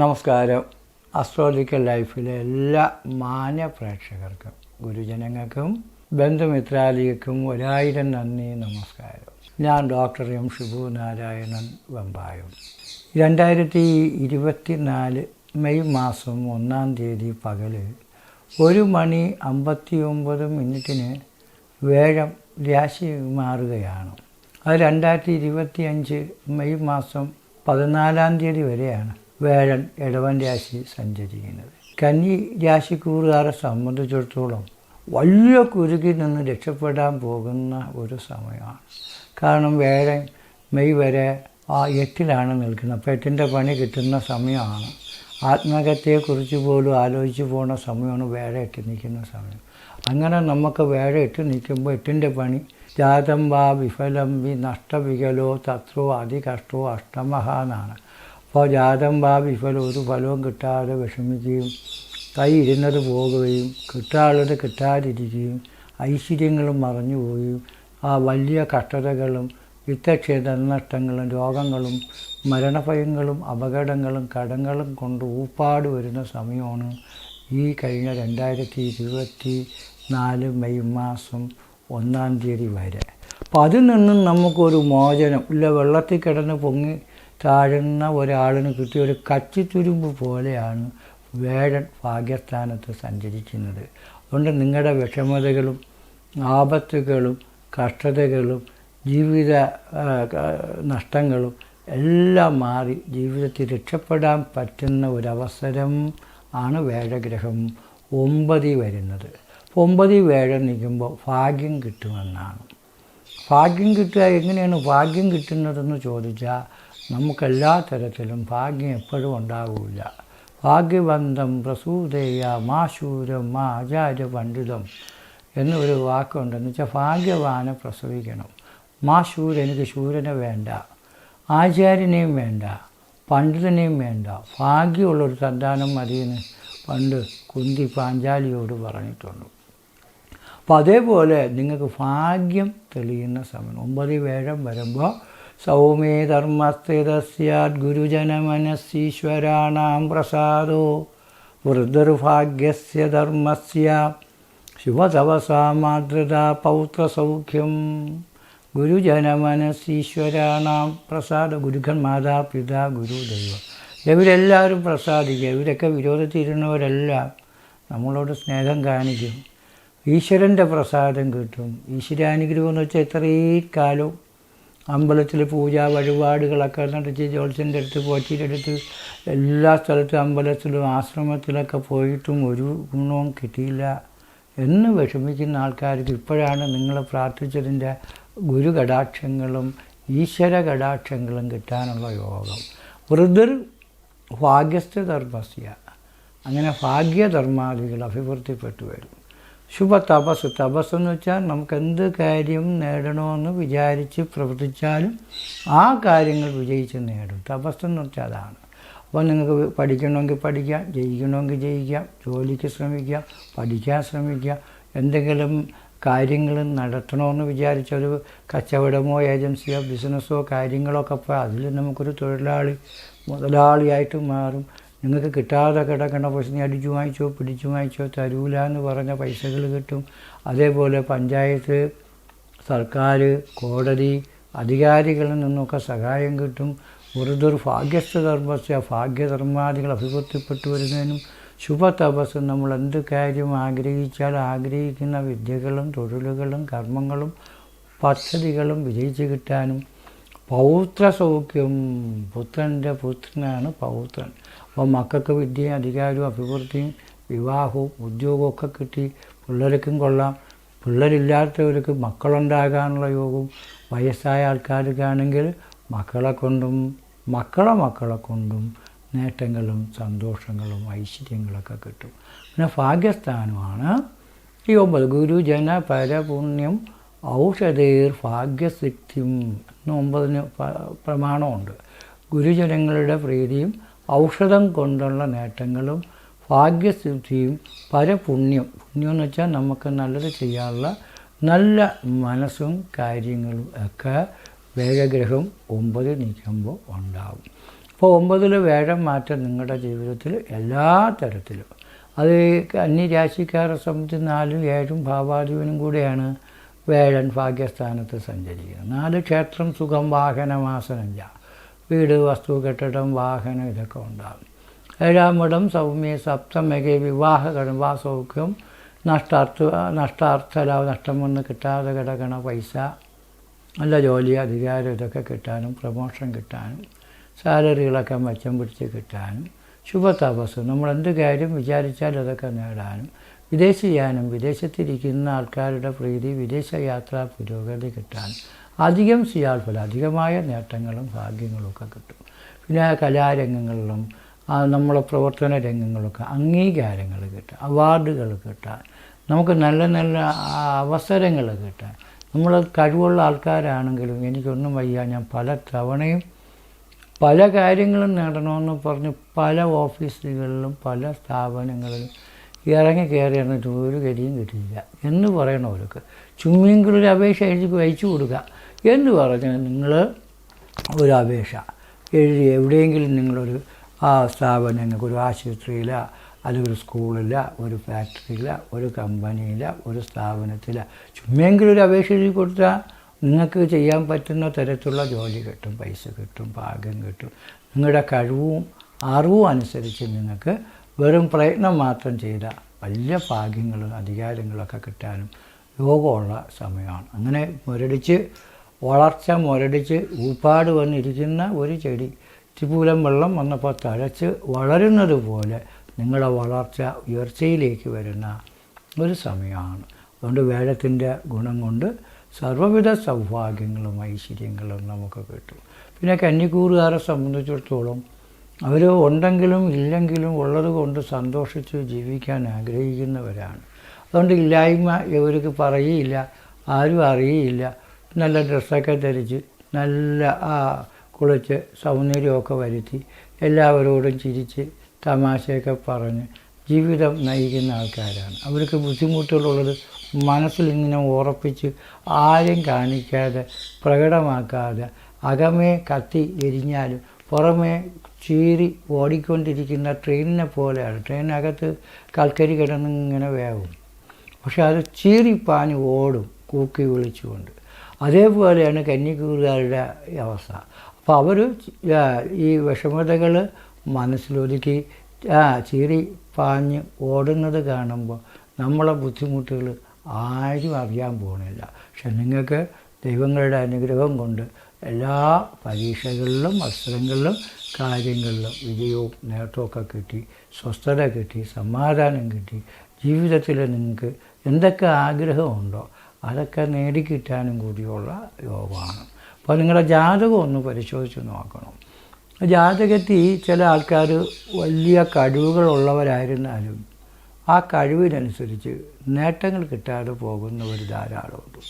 നമസ്കാരം. അസ്ട്രോളജിക്കൽ ലൈഫിലെ എല്ലാ മാന്യ പ്രേക്ഷകർക്കും ഗുരുജനങ്ങൾക്കും ബന്ധുമിത്രാലികൾക്കും ഒരായിരം നന്ദി നമസ്കാരം. ഞാൻ ഡോക്ടർ എം ഷിബു നാരായണൻ വെമ്പായം. രണ്ടായിരത്തി ഇരുപത്തി നാല് മെയ് മാസം ഒന്നാം തീയതി പകൽ ഒരു മണി അമ്പത്തി ഒമ്പത് മിനിറ്റിന് വേഴം രാശി മാറുകയാണ് അത് രണ്ടായിരത്തി ഇരുപത്തി അഞ്ച് മെയ് മാസം പതിനാലാം തീയതി വരെയാണ്. വേഴൻ ഇടവൻ രാശി സഞ്ചരിക്കുന്നത്. കന്നി രാശിക്കൂറുകാരെ സംബന്ധിച്ചിടത്തോളം വലിയ കുരുക്കിൽ നിന്ന് രക്ഷപ്പെടാൻ പോകുന്ന ഒരു സമയമാണ്. കാരണം വേഴൻ മെയ് വരെ ആ എട്ടിലാണ് നിൽക്കുന്നത്. അപ്പോൾ എട്ടിന്റെ പണി കിട്ടുന്ന സമയമാണ്. ആത്മഹത്യയെക്കുറിച്ച് പോലും ആലോചിച്ച് പോകുന്ന സമയമാണ് വേഴ എട്ടി നിൽക്കുന്ന സമയം. അങ്ങനെ നമുക്ക് വേഴ എട്ടി നിൽക്കുമ്പോൾ എട്ടിന്റെ പണി ജാതം വാ വിഫലം വി നഷ്ടവികലോ തത്രോ അതികഷ്ടോ അഷ്ടമഹ എന്നാണ്. അപ്പോൾ ജാതം വാ വിഫലം ഒരു ഫലവും കിട്ടാതെ വിഷമിക്കുകയും കൈ ഇരുന്നത് പോകുകയും കിട്ടാനുള്ളത് കിട്ടാതിരിക്കുകയും ഐശ്വര്യങ്ങളും മറഞ്ഞു പോവുകയും ആ വലിയ കഷ്ടതകളും യുദ്ധക്ഷേത്രനഷ്ടങ്ങളും രോഗങ്ങളും മരണഭയങ്ങളും അപകടങ്ങളും കടങ്ങളും കൊണ്ട് ഊപ്പാട് വരുന്ന സമയമാണ് ഈ കഴിഞ്ഞ രണ്ടായിരത്തി ഇരുപത്തി നാല് മെയ് മാസം ഒന്നാം തീയതി വരെ. അപ്പം അതിൽ നിന്നും നമുക്കൊരു മോചനം ഇല്ല വെള്ളത്തിൽ കിടന്ന് പൊങ്ങി താഴുന്ന ഒരാളിന് കിട്ടിയ ഒരു കച്ചിത്തുരുമ്പ് പോലെയാണ് വേഴൻ ഭാഗ്യസ്ഥാനത്ത് സഞ്ചരിക്കുന്നത് അതുകൊണ്ട് നിങ്ങളുടെ വിഷമതകളും ആപത്തുകളും കഷ്ടതകളും ജീവിത നഷ്ടങ്ങളും എല്ലാം മാറി ജീവിതത്തിൽ രക്ഷപ്പെടാൻ പറ്റുന്ന ഒരവസരം ആണ് വേഴഗ്രഹം ഒമ്പതി വരുന്നത്. ഒമ്പതി വേഴ നിൽക്കുമ്പോൾ ഭാഗ്യം കിട്ടുമെന്നാണ്. ഭാഗ്യം കിട്ടുക എങ്ങനെയാണ് ഭാഗ്യം കിട്ടുന്നതെന്ന് ചോദിച്ചാൽ നമുക്കെല്ലാ തരത്തിലും ഭാഗ്യം എപ്പോഴും ഉണ്ടാവില്ല ഭാഗ്യബന്ധം പ്രസൂതേയ മാശൂരം മാ ആചാര്യ പണ്ഡിതം എന്നൊരു വാക്കുണ്ടെന്ന് വെച്ചാൽ ഭാഗ്യവാനെ പ്രസവിക്കണം. മാ ശൂര എനിക്ക് ശൂരനെ വേണ്ട ആചാര്യനെയും വേണ്ട പണ്ഡിതനെയും വേണ്ട. ഭാഗ്യമുള്ളൊരു സന്താനം മതിയെന്ന് പണ്ട് കുന്തി പാഞ്ചാലിയോട് പറഞ്ഞിട്ടുണ്ട്. അപ്പോൾ അതേപോലെ നിങ്ങൾക്ക് ഭാഗ്യം തെളിയുന്ന സമയം ഒമ്പത് വേഴം വരുമ്പോൾ സൗമേ ധർമ്മസ്ഥിതസ്യാത് ഗുരുജനമനസ്സീശ്വരാണാം പ്രസാദോ. വൃദ്ധർഭാഗ്യസ്യ ധർമ്മസ്യ ശുഭതവസാ മാതൃത പൗത്രസൗഖ്യം. ഗുരുജനമനസ്സീശ്വരാണാം പ്രസാദ ഗുരുഖൻ മാതാപിത ഗുരു ദൈവം. ഇവരെല്ലാവരും പ്രസാദിക്കുക. ഇവരൊക്കെ വിരോധത്തിരുന്നവരെല്ലാം നമ്മളോട് സ്നേഹം കാണിക്കും. ഈശ്വരന്റെ പ്രസാദം കിട്ടും. ഈശ്വരാനുഗ്രഹം എന്ന് വെച്ചാൽ ഇത്രയും കാലവും അമ്പലത്തിൽ പൂജ വഴിപാടുകളൊക്കെ നടത്തി ജോത്സ്യന്റെ അടുത്ത് പോറ്റിയുടെ അടുത്ത് എല്ലാ സ്ഥലത്തും അമ്പലത്തിലും ആശ്രമത്തിലൊക്കെ പോയിട്ടും ഒരു ഗുണവും കിട്ടിയില്ല. എന്ന് വിഷമിക്കുന്ന ആൾക്കാർക്ക് ഇപ്പോഴാണ് നിങ്ങൾ പ്രാർത്ഥിച്ചതിന്റെ ഗുരു കടാക്ഷങ്ങളും ഈശ്വര കടാക്ഷങ്ങളും കിട്ടാനുള്ള യോഗം. വൃതിർ ഭാഗ്യസ്ഥ ധർമ്മസ്യ. അങ്ങനെ ഭാഗ്യധർമാദികൾ അഭിവൃദ്ധിപ്പെട്ടു വരും. ശുഭ തപസ് തപസ് എന്ന് വെച്ചാൽ നമുക്ക് എന്ത് കാര്യം നേടണമെന്ന് വിചാരിച്ച് പ്രവർത്തിച്ചാലും ആ കാര്യങ്ങൾ വിജയിച്ച് നേടും. തപസ് എന്ന് വെച്ചാൽ അതാണ് അപ്പോൾ നിങ്ങൾക്ക് പഠിക്കണമെങ്കിൽ പഠിക്കാം ജയിക്കണമെങ്കിൽ ജയിക്കാം ജോലിക്ക് ശ്രമിക്കാം പഠിക്കാൻ ശ്രമിക്കുക എന്തെങ്കിലും കാര്യങ്ങൾ നടത്തണമെന്ന് വിചാരിച്ച ഒരു കച്ചവടമോ ഏജൻസിയോ ബിസിനസ്സോ കാര്യങ്ങളൊക്കെ അപ്പോൾ അതിൽ നമുക്കൊരു തൊഴിലാളി മുതലാളിയായിട്ട് മാറും. നിങ്ങൾക്ക് കിട്ടാതെ കിടക്കണ പൈസ നീ അടിച്ചു വാങ്ങിച്ചോ പിടിച്ചു വാങ്ങിച്ചോ തരൂല എന്ന് പറഞ്ഞ പൈസകൾ കിട്ടും. അതേപോലെ പഞ്ചായത്ത് സർക്കാർ കോടതി അധികാരികളിൽ നിന്നൊക്കെ സഹായം കിട്ടും. വെറുതെ ഭാഗ്യസ്ഥ ധർമ്മസ്യ ഭാഗ്യധർമാദികൾ അഭിവൃദ്ധിപ്പെട്ടു വരുന്നതിനും ശുഭ തപസ് നമ്മൾ എന്ത് കാര്യം ആഗ്രഹിച്ചാൽ ആഗ്രഹിക്കുന്ന വിദ്യകളും തൊഴിലുകളും കർമ്മങ്ങളും പദ്ധതികളും വിജയിച്ച് കിട്ടാനും. പൗത്ര സൗഖ്യം പുത്രന്റെ പുത്രനാണ് പൗത്രൻ. അപ്പോൾ മക്കൾക്ക് വിദ്യയും അധികാരവും അഭിവൃദ്ധിയും വിവാഹവും ഉദ്യോഗവും ഒക്കെ കിട്ടി. പിള്ളേർക്കും കൊള്ളാം. പിള്ളേരില്ലാത്തവർക്ക് മക്കളുണ്ടാകാനുള്ള യോഗവും വയസ്സായ ആൾക്കാർക്കാണെങ്കിൽ മക്കളെ കൊണ്ടും മക്കളെ മക്കളെ കൊണ്ടും നേട്ടങ്ങളും സന്തോഷങ്ങളും ഐശ്വര്യങ്ങളൊക്കെ കിട്ടും. പിന്നെ ഭാഗ്യസ്ഥാനമാണ്. ഈ ഒമ്പത് ഗുരുജന പരപുണ്യം ഔഷധേർ ഭാഗ്യസിദ്ധിയും എന്ന ഒമ്പതിന് പ്രമാണമുണ്ട്. ഗുരുജനങ്ങളുടെ പ്രീതിയും ഔഷധം കൊണ്ടുള്ള നേട്ടങ്ങളും ഭാഗ്യസിദ്ധിയും പരപുണ്യം. പുണ്യം എന്ന് വെച്ചാൽ നമുക്ക് നല്ലത് ചെയ്യാനുള്ള നല്ല മനസ്സും കാര്യങ്ങളും ഒക്കെ വേഗഗ്രഹം ഒമ്പത് നിൽക്കുമ്പോൾ ഉണ്ടാവും. അപ്പോൾ ഒമ്പതിൽ വേഴം മാറ്റം നിങ്ങളുടെ ജീവിതത്തിൽ എല്ലാ തരത്തിലും. അത് അന്യരാശിക്കാരെ സംബന്ധിച്ച് നാലും ഏഴും ഭാവാധിപനും കൂടെയാണ് വേഴൻ ഭാഗ്യസ്ഥാനത്ത് സഞ്ചരിക്കുന്നത്. നാല് ക്ഷേത്രം സുഖം വാഹനമാസനഞ്ച വീട് വസ്തു കെട്ടിടം വാഹനം ഇതൊക്കെ ഉണ്ടാകും ഏഴാമിടം സൗമ്യ സപ്തമകെ വിവാഹ സൗഖ്യം നഷ്ടാർത്ഥ നഷ്ടാർത്ഥലാവ് നഷ്ടം നഷ്ടമൊന്നും കിട്ടാതെ കിടക്കണ പൈസ നല്ല ജോലി അധികാരം ഇതൊക്കെ കിട്ടാനും പ്രമോഷൻ കിട്ടാനും സാലറികളൊക്കെ മെച്ചം പിടിച്ച് കിട്ടാനും ശുഭതപസ് നമ്മൾ എന്ത് കാര്യം വിചാരിച്ചാൽ അതൊക്കെ നേടാനും വിദേശയാനം വിദേശത്തിരിക്കുന്ന ആൾക്കാരുടെ പ്രീതി വിദേശ യാത്രാ പുരോഗതി കിട്ടാനും അധികം ചെയ്യാൽ പോലെ അധികമായ നേട്ടങ്ങളും ഭാഗ്യങ്ങളും ഒക്കെ കിട്ടും. പിന്നെ കലാരംഗങ്ങളിലും നമ്മളെ പ്രവർത്തന രംഗങ്ങളൊക്കെ അംഗീകാരങ്ങൾ കിട്ടുക അവാർഡുകൾ കിട്ടാൻ നമുക്ക് നല്ല നല്ല അവസരങ്ങൾ കിട്ടാൻ. നമ്മൾ കഴിവുള്ള ആൾക്കാരാണെങ്കിലും എനിക്കൊന്നും വയ്യ ഞാൻ പല തവണയും പല കാര്യങ്ങളും നേടണമെന്ന് പറഞ്ഞ് പല ഓഫീസുകളിലും പല സ്ഥാപനങ്ങളിലും ഇറങ്ങി കയറി ഒരു കരിയും കിട്ടിയില്ല എന്ന് പറയണവർക്ക്. ചുമ്മിയെങ്കിലും ഒരു അപേക്ഷ എഴുതി അയച്ചു കൊടുക്കുക. എന്ന് പറഞ്ഞാൽ നിങ്ങൾ ഒരു അപേക്ഷ എഴുതി എവിടെയെങ്കിലും നിങ്ങളൊരു ആ സ്ഥാപനങ്ങൾക്ക് ഒരു ആശുപത്രിയില അല്ലെങ്കിൽ ഒരു സ്കൂളില്ല ഒരു ഫാക്ടറിയില്ല ഒരു കമ്പനിയില്ല ഒരു സ്ഥാപനത്തില ചുമ്മെങ്കിലും ഒരു അപേക്ഷ എഴുതി കൊടുത്താൽ നിങ്ങൾക്ക് ചെയ്യാൻ പറ്റുന്ന തരത്തിലുള്ള ജോലി കിട്ടും പൈസ കിട്ടും ഭാഗ്യം കിട്ടും. നിങ്ങളുടെ കഴിവും അറിവും അനുസരിച്ച് നിങ്ങൾക്ക് വെറും പ്രയത്നം മാത്രം ചെയ്ത വലിയ ഭാഗ്യങ്ങളും അധികാരങ്ങളൊക്കെ കിട്ടാനും യോഗമുള്ള സമയമാണ്. അങ്ങനെ മുരടിച്ച് വളർച്ച മുരടിച്ച് ഊപ്പാട് വന്നിരിക്കുന്ന ഒരു ചെടി. തിപൂലം വെള്ളം വന്നപ്പോൾ തഴച്ച് വളരുന്നത് പോലെ നിങ്ങളുടെ വളർച്ച ഉയർച്ചയിലേക്ക് വരുന്ന ഒരു സമയമാണ്. അതുകൊണ്ട് വേഴത്തിന്റെ ഗുണം കൊണ്ട് സർവവിധ സൗഭാഗ്യങ്ങളും ഐശ്വര്യങ്ങളും നമുക്ക് കിട്ടും. പിന്നെ കന്നിക്കൂറുകാരെ സംബന്ധിച്ചിടത്തോളം അവർ ഉണ്ടെങ്കിലും ഇല്ലെങ്കിലും ഉള്ളത് കൊണ്ട് സന്തോഷിച്ച് ജീവിക്കാൻ ആഗ്രഹിക്കുന്നവരാണ്. അതുകൊണ്ട് ഇല്ലായ്മ ഇവർക്ക് പറയുകയില്ല ആരും അറിയില്ല നല്ല ഡ്രസ്സൊക്കെ ധരിച്ച് നല്ല ആ കുളിച്ച് സൗന്ദര്യമൊക്കെ വരുത്തി എല്ലാവരോടും ചിരിച്ച് തമാശയൊക്കെ പറഞ്ഞ് ജീവിതം നയിക്കുന്ന ആൾക്കാരാണ്. അവർക്ക് ബുദ്ധിമുട്ടുകളുള്ളത് മനസ്സിൽ ഇങ്ങനെ ഉറപ്പിച്ച് ആരും കാണിക്കാതെ പ്രകടമാക്കാതെ അകമേ കത്തി എരിഞ്ഞാലും പുറമേ ചീറി ഓടിക്കൊണ്ടിരിക്കുന്ന ട്രെയിനിനെ പോലെയാണ്. ട്രെയിനകത്ത് കൽക്കരി കിടന്നിങ്ങനെ വേവും. പക്ഷെ അത് ചീറിപ്പാഞ്ഞ് ഓടും കൂക്കി വിളിച്ചുകൊണ്ട്. അതേപോലെയാണ് കന്നിക്കൂറുകാരുടെ അവസ്ഥ. അപ്പോൾ അവർ ഈ വിഷമതകൾ മനസ്സിലൊതുക്കി ചീറി പാഞ്ഞ് ഓടുന്നത് കാണുമ്പോൾ നമ്മളെ ബുദ്ധിമുട്ടുകൾ ആരും അറിയാൻ പോകുന്നില്ല. പക്ഷെ നിങ്ങൾക്ക് ദൈവങ്ങളുടെ അനുഗ്രഹം കൊണ്ട് എല്ലാ പരീക്ഷകളിലും അസ്ത്രങ്ങളിലും കാര്യങ്ങളിലും വിജയവും നേട്ടമൊക്കെ കിട്ടി സ്വസ്ഥത കിട്ടി സമാധാനം കിട്ടി ജീവിതത്തിൽ നിങ്ങൾക്ക് എന്തൊക്കെ ആഗ്രഹമുണ്ടോ അതൊക്കെ നേടിക്കിട്ടാനും കൂടിയുള്ള യോഗമാണ്. അപ്പോൾ നിങ്ങളുടെ ജാതകം ഒന്ന് പരിശോധിച്ച് നോക്കണം. ജാതകത്തിൽ ചില ആൾക്കാർ വലിയ കഴിവുകളുള്ളവരായിരുന്നാലും ആ കഴിവിനനുസരിച്ച് നേട്ടങ്ങൾ കിട്ടാതെ പോകുന്നവർ ധാരാളമുണ്ട്.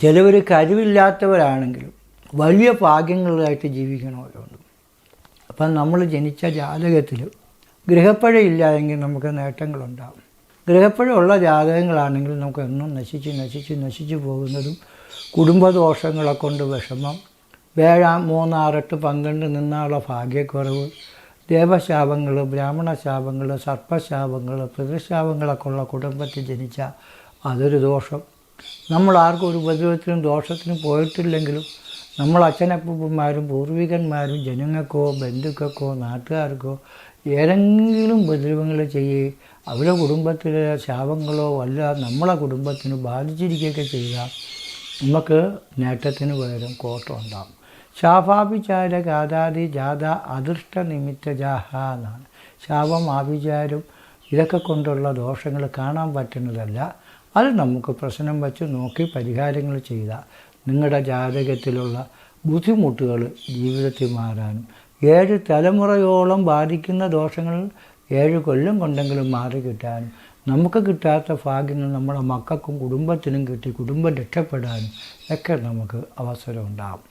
ചിലവർ കഴിവില്ലാത്തവരാണെങ്കിലും വലിയ ഭാഗ്യങ്ങളിലായിട്ട് ജീവിക്കണവരുണ്ട്. അപ്പം നമ്മൾ ജനിച്ച ജാതകത്തിൽ ഗൃഹപ്പഴയില്ല എങ്കിൽ നമുക്ക് നേട്ടങ്ങളുണ്ടാകും ഗൃഹപ്പഴമുള്ള ജാതകങ്ങളാണെങ്കിൽ നമുക്ക് എന്നും നശിച്ച് നശിച്ച് നശിച്ചു പോകുന്നതും കുടുംബദോഷങ്ങളെ കൊണ്ട് വിഷമം. വേഴാം മൂന്നാറെട്ട് പന്ത്രണ്ട് നിന്നുള്ള ഭാഗ്യക്കുറവ്. ദേവശാപങ്ങൾ ബ്രാഹ്മണ ശാപങ്ങൾ സർപ്പശാപങ്ങൾ പിതൃശാപങ്ങളൊക്കെ ഉള്ള കുടുംബത്തിൽ ജനിച്ച അതൊരു ദോഷം. നമ്മൾ ആർക്കും ഒരു ഉപദ്രവത്തിനും ദോഷത്തിനും പോയിട്ടില്ലെങ്കിലും നമ്മൾ അച്ഛനപ്പന്മാരും പൂർവികന്മാരും ജനങ്ങൾക്കോ ബന്ധുക്കൾക്കോ നാട്ടുകാർക്കോ ഏതെങ്കിലും ഉപദ്രവങ്ങൾ ചെയ്യുകയും അവരുടെ കുടുംബത്തിലെ ശാപങ്ങളോ വല്ല നമ്മളെ കുടുംബത്തിന് ബാധിച്ചിരിക്കുകയൊക്കെ ചെയ്താൽ നമുക്ക് നേട്ടത്തിന് പകരം കോട്ടം ഉണ്ടാകും. ശാപാഭിചാര ഗാതാതി ജാത അദൃഷ്ട നിമിത്ത ജാഹ എന്നാണ്. ശാപം ആഭിചാരം ഇതൊക്കെ കൊണ്ടുള്ള ദോഷങ്ങൾ കാണാൻ പറ്റുന്നതല്ല. അത് നമുക്ക് പ്രശ്നം വച്ച് നോക്കി പരിഹാരങ്ങൾ ചെയ്താൽ നിങ്ങളുടെ ജാതകത്തിലുള്ള ബുദ്ധിമുട്ടുകൾ ജീവിതത്തിൽ മാറാനും ഏഴ് തലമുറയോളം ബാധിക്കുന്ന ദോഷങ്ങൾ ഏഴ് കൊല്ലം കൊണ്ടെങ്കിലും മാറി കിട്ടാനും നമുക്ക് കിട്ടാത്ത ഭാഗ്യങ്ങൾ നമ്മുടെ മക്കൾക്കും കുടുംബത്തിനും കിട്ടി കുടുംബം രക്ഷപ്പെടാനും ഒക്കെ നമുക്ക് അവസരം ഉണ്ടാകും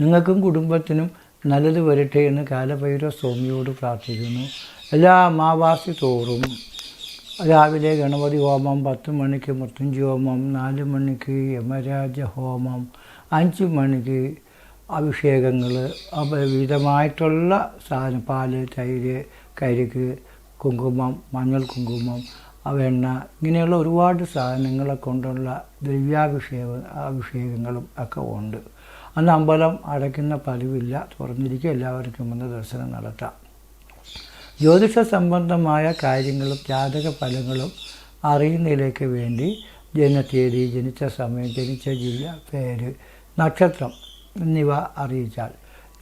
നിങ്ങൾക്കും കുടുംബത്തിനും നല്ലത് വരട്ടെ എന്ന് കാലഭൈരവ സ്വാമിയോട് പ്രാർത്ഥിക്കുന്നു. എല്ലാ അമാവാസി തോറും രാവിലെ ഗണപതി ഹോമം പത്ത് മണിക്ക് മൃത്യുഞ്ചി ഹോമം നാല് മണിക്ക് യമരാജ ഹോമം അഞ്ച് മണിക്ക് അഭിഷേകങ്ങൾ വിധമായിട്ടുള്ള സാധനം പാൽ തൈര് കരിക്ക് കുങ്കുമം മഞ്ഞൾ കുങ്കുമം വെണ്ണ ഇങ്ങനെയുള്ള ഒരുപാട് സാധനങ്ങളെ കൊണ്ടുള്ള ദ്രവ്യാഭിഷേക അഭിഷേകങ്ങളും ഒക്കെ ഉണ്ട്. അന്ന് അമ്പലം അടയ്ക്കുന്ന പതിവില്ല. തുറന്നിരിക്കുക എല്ലാവർക്കും വന്ന് ദർശനം നടത്താം. ജ്യോതിഷ സംബന്ധമായ കാര്യങ്ങളും ജാതക ഫലങ്ങളും അറിയുന്നതിലേക്ക് വേണ്ടി ജനതീയതി ജനിച്ച സമയം ജനിച്ച ജില്ല പേര് നക്ഷത്രം എന്നിവ അറിയിച്ചാൽ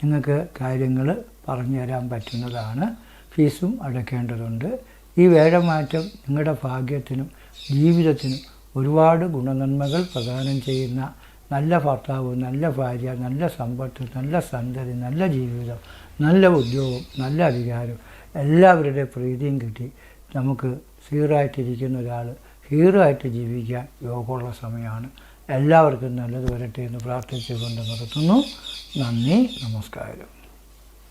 നിങ്ങൾക്ക് കാര്യങ്ങൾ പറഞ്ഞു തരാൻ പറ്റുന്നതാണ്. ഫീസും അടയ്ക്കേണ്ടതുണ്ട് ഈ വേഴമാറ്റം നിങ്ങളുടെ ഭാഗ്യത്തിനും ജീവിതത്തിനും ഒരുപാട് ഗുണനന്മകൾ പ്രദാനം ചെയ്യുന്ന നല്ല ഭർത്താവ് നല്ല ഭാര്യ നല്ല സമ്പത്ത് നല്ല സന്തതി നല്ല ജീവിതം നല്ല ഉദ്യോഗം നല്ല അധികാരം എല്ലാവരുടെ പ്രീതിയും കിട്ടി നമുക്ക് സീറായിട്ടിരിക്കുന്ന ഒരാൾ ഹീറോ ജീവിക്കാൻ യോഗമുള്ള സമയമാണ്. എല്ലാവർക്കും നല്ലത് വരട്ടെ എന്ന് പ്രാർത്ഥിച്ചുകൊണ്ട് നിർത്തുന്നു. നന്ദി നമസ്കാരം.